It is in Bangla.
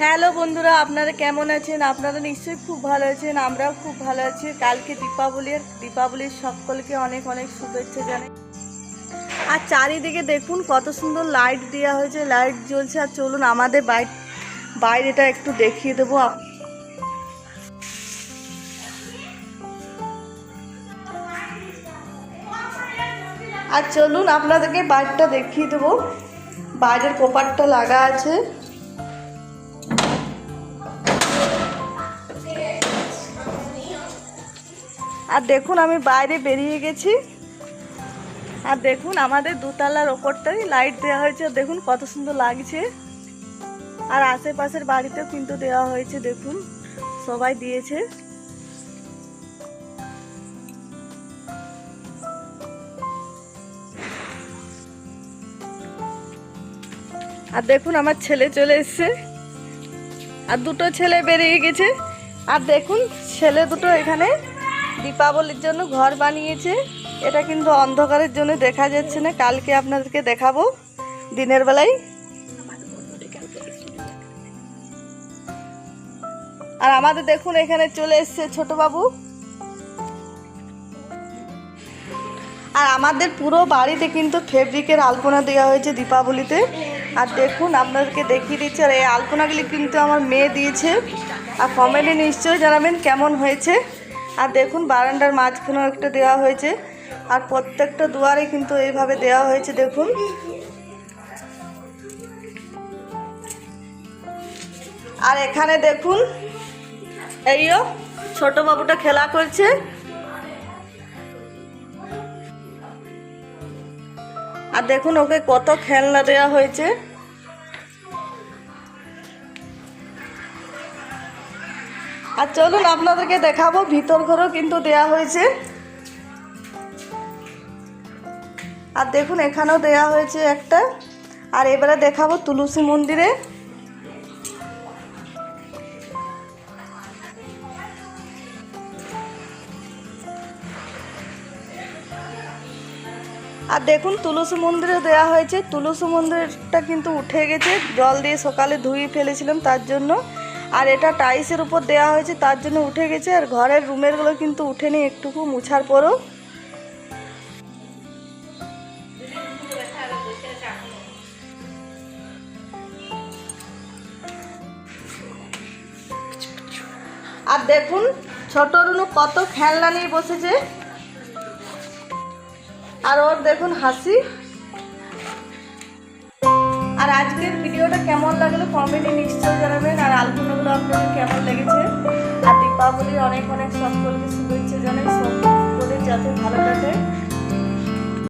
হ্যালো বন্ধুরা, আপনারা কেমন আছেন? আপনারা নিশ্চয়ই খুব ভালো আছেন, আমরাও খুব ভালো আছি। কালকে দীপাবলির দীপাবলির সকলকে অনেক অনেক শুভেচ্ছা জানাই। আর চারিদিকে দেখুন কত সুন্দর লাইট দেওয়া হয়েছে লাইট জ্বলছে। আর চলুন, আমাদের বাইরে, বাইরেটা একটু দেখিয়ে দেবো। আর চলুন, আপনাদেরকে বাইরটা দেখিয়ে দেবো। বাইরের কোপারটা লাগা আছে। আর দেখুন, আমি বাইরে বেরিয়ে গেছি। আর দেখুন, আমাদের দুতলার ওপরটাই লাইট দেওয়া হয়েছে। দেখুন, কত সুন্দর লাগছে। আর আশেপাশের বাড়িতেও কিন্তু দেওয়া হয়েছে, দেখুন। সবাই দিয়েছে। আর দেখুন, আমার ছেলে চলে এসছে। আর দুটো ছেলে বেরিয়ে গেছে। আর দেখুন, ছেলে দুটো এখানে দীপাবলির জন্য ঘর বানিয়েছে। এটা কিন্তু অন্ধকারের জন্য দেখা যাচ্ছে না। কালকে আপনাদেরকে দেখাবো। দিনের বেলায়। আর আমাদের দেখুন, এখানে চলে এসছে ছোট বাবু আর আমাদের পুরো বাড়িতে কিন্তু ফেব্রিকের আলপনা দেওয়া হয়েছে দীপাবলিতে। আর দেখুন, আপনাদেরকে দেখিয়ে দিচ্ছে। আর এই আলপনাগুলি কিন্তু আমার মেয়ে দিয়েছে। আর কমেন্টে নিশ্চয়ই জানাবেন কেমন হয়েছে। আর দেখুন, বারান্দার মাঝখানেও একটা দেওয়া হয়েছে। আর প্রত্যেকটা দুয়ারে কিন্তু এইভাবে দেওয়া হয়েছে, দেখুন। আর এখানে দেখুন, এইও ছোট বাবুটা খেলা করছে। আর দেখুন, ওকে কত খেলনা দেওয়া হয়েছে। আর চলুন আপনাদেরকে দেখাবো, ভিতর ঘরও কিন্তু দেয়া হয়েছে। আর দেখুন, এখানেও দেয়া হয়েছে একটা। আর এবারে দেখাবো তুলসী মন্দিরে। আর দেখুন, তুলসী মন্দিরে দেওয়া হয়েছে। তুলসী মন্দিরটা কিন্তু উঠে গেছে। জল দিয়ে সকালে ধুয়ে ফেলেছিলাম তার জন্য। আর এটা টাইসের উপর দেওয়া হয়েছে, তার জন্য উঠে গেছে, আর ঘরের রুমেরগুলো কিন্তু উঠেনি একটুকু, মুছার পরও। আর দেখুন, ছোট রুনু কত খেলনা নিয়ে বসেছে। আর ওর দেখুন হাসি। আর আজকের ভিডিওটা কেমন লাগল কমেন্টে নিশ্চয়ই জানাবেন। আর আলপনাগুলো আপনাদের কেমন লেগেছে? আর দীপাবলির অনেক অনেক সকলকে শুভেচ্ছা জানাই। সকলের যাতে ভালো কাটে